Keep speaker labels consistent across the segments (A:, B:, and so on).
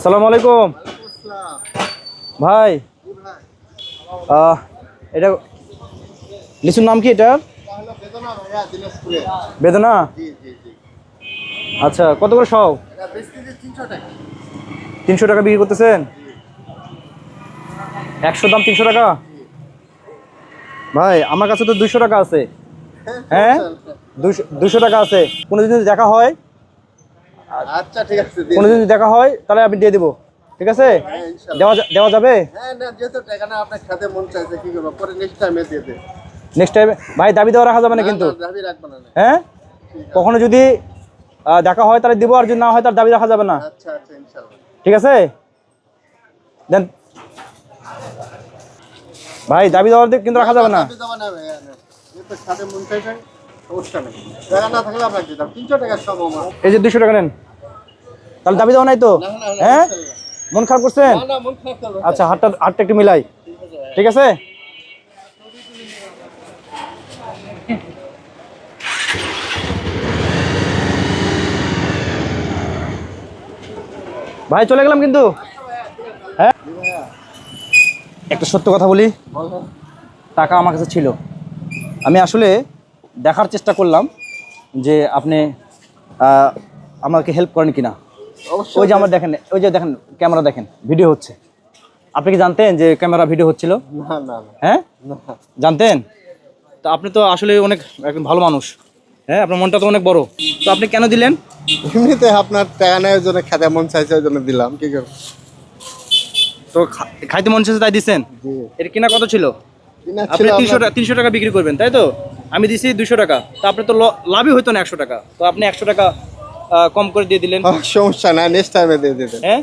A: আসসালামু আলাইকুম। ভাই এটা লিচুর নাম কি এটা? বেদনা? আচ্ছা কত করে সব? তিনশো টাকা বিক্রি করতেছেন? একশো দাম তিনশো টাকা? ভাই, আমার কাছে তো দুইশো টাকা আছে। হ্যাঁ? দুইশো টাকা আছে। কোনো যদি দেখা হয়
B: আচ্ছা ঠিক আছে
A: কোনো দিন যদি দেখা হয় তাহলে আমি দিয়ে দিব। ঠিক আছে? দেওয়া দেওয়া যাবে?
B: হ্যাঁ না যেহেতু টাকা না আপনার খাতে মন চাইছে কি করব? পরে নেক্সট টাইমে দিয়ে
A: নেক্সট টাইম ভাই দাবি দেওয়া রাখা যাবে না কিন্তু। হ্যাঁ? কখনো যদি দেখা হয় তাহলে দিব আর যদি না হয় তার দাবি রাখা যাবে না।
B: আচ্ছা আচ্ছা
A: ঠিক আছে? দেন। ভাই দাবি দেওয়ার দিক কিন্তু রাখা যাবে না।
B: সমস্যা নেই টাকা না থাকলে আপনাকে দিতাম। তিনশো টাকার সব
A: এই যে দুশো টাকা নেন। তাহলে দাবি দেওয়া নাই তো? হ্যাঁ? মন খারাপ করছেন? আচ্ছা হাতটা হাতটা একটু মিলাই। ঠিক আছে? ভাই চলে গেলাম কিন্তু। হ্যাঁ? একটা সত্য কথা বলি। টাকা আমার কাছে ছিল। আমি আসলে দেখার চেষ্টা করলাম যে আপনি আমাকে হেল্প করেন কিনা। ওই যে আমার দেখেন ওই যে দেখেন ক্যামেরা দেখেন ভিডিও হচ্ছে। আপনি কি জানতেন যে ক্যামেরা ভিডিও হচ্ছিল? হ্যাঁ? জানতেন? তো আপনি তো আসলে অনেক একজন ভালো মানুষ। হ্যাঁ আপনার মনটা তো অনেক বড়। তো আপনি কেন দিলেন?
B: এমনিতে আপনার টাকা ওই জন্য খাতে মন চাইছে ওই জন্য দিলাম কি করব?
A: তো খাইতে মন চাইছে তাই দিচ্ছেন এর কিনা কত ছিল? আপনি তিনশো টাকা তিনশো টাকা বিক্রি করবেন তাই তো? আমি দিছি দুশো টাকা। তো আপনি তো লাভই হতো না একশো টাকা। তো আপনি একশো টাকা কম করে দিয়ে দিলেন।
B: সমস্যা নাই নেক্সট টাইমে দিয়ে দিতে
A: হ্যাঁ?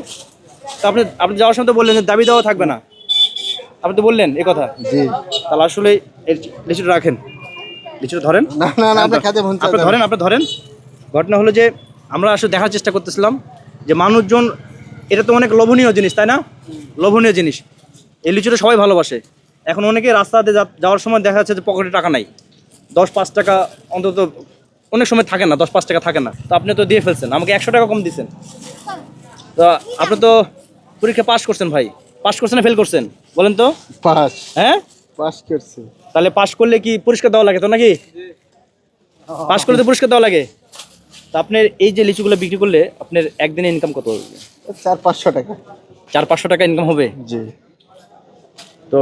A: তো আপনি আপনি যাওয়ার সময় তো বললেন যে দাবি দেওয়া থাকবে না। আপনি তো বললেন এই কথা।
B: জি।
A: তাহলে আসলে লিচুটা রাখেন। লিচুটা ধরেন।
B: না না না আপনার খাতে
A: আপনি ধরেন আপনি ধরেন। ঘটনা হলো যে আমরা আসলে দেখার চেষ্টা করতেছিলাম যে মানুষজন এটা তো অনেক লোভনীয় জিনিস তাই না? লোভনীয় জিনিস। এই লিচুটা সবাই ভালোবাসে। এখন অনেকে রাস্তাতে যাওয়ার সময় দেখা যাচ্ছে যে পকেটে টাকা নাই। দশ পাঁচ টাকা অন্তত অনেক সময় থাকে না দশ পাঁচ টাকা থাকে না। তো আপনি তো দিয়ে ফেলছেন আমাকে একশো টাকা কম দিচ্ছেন। তো আপনি তো পরীক্ষা পাস করছেন ভাই পাস করছেন না ফেল করছেন? বলেন তো।
B: পাস
A: হ্যাঁ?
B: পাস করছি।
A: তাহলে পাস করলে কি পুরস্কার দেওয়া লাগে তো নাকি? পাস করলে তো পুরস্কার দেওয়া লাগে। তা আপনার এই যে লিচুগুলো বিক্রি করলে আপনার একদিনে ইনকাম কত হবে?
B: চার পাঁচশো টাকা।
A: চার পাঁচশো টাকা ইনকাম হবে?
B: জি।
A: তো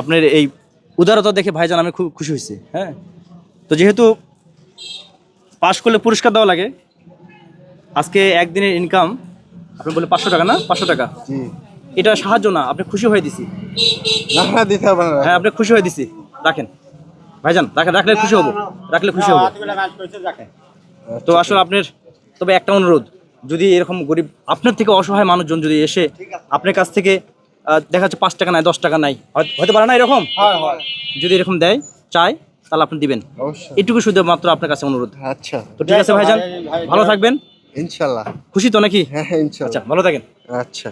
A: আপনার এই উদারতা দেখে ভাইজান আমি খুব খুশি হয়েছি হ্যাঁ? তো যেহেতু পাশ করলে পুরস্কার দেওয়া লাগে আজকে একদিনের ইনকাম আপনি বলে পাঁচশো টাকা না? পাঁচশো টাকা। এটা সাহায্য না আপনি খুশি হয়ে দিছি। হ্যাঁ আপনি খুশি হয়ে দিছি। রাখেন। ভাইজান রাখেন রাখলে খুশি হব। রাখলে খুশি হব। তো আসলে আপনার তবে একটা অনুরোধ যদি এরকম গরিব আপনার থেকে অসহায় মানুষজন যদি এসে আপনার কাছ থেকে দেখা যাচ্ছে পাঁচ টাকা নাই দশ টাকা নাই। হয়- হতে পারে না এরকম?
B: হয় হয়।
A: যদি এরকম দেয় চাই তাহলে আপনি দিবেন। এটুকু শুধু মাত্র আপনার কাছে অনুরোধ।
B: আচ্ছা।
A: তো ঠিক আছে ভাইজান ভালো থাকবেন।
B: ইনশাল্লাহ।
A: খুশি তো নাকি?
B: হ্যাঁ
A: আচ্ছা
B: ইনশাল্লাহ।
A: ভালো থাকেন।
B: আচ্ছা।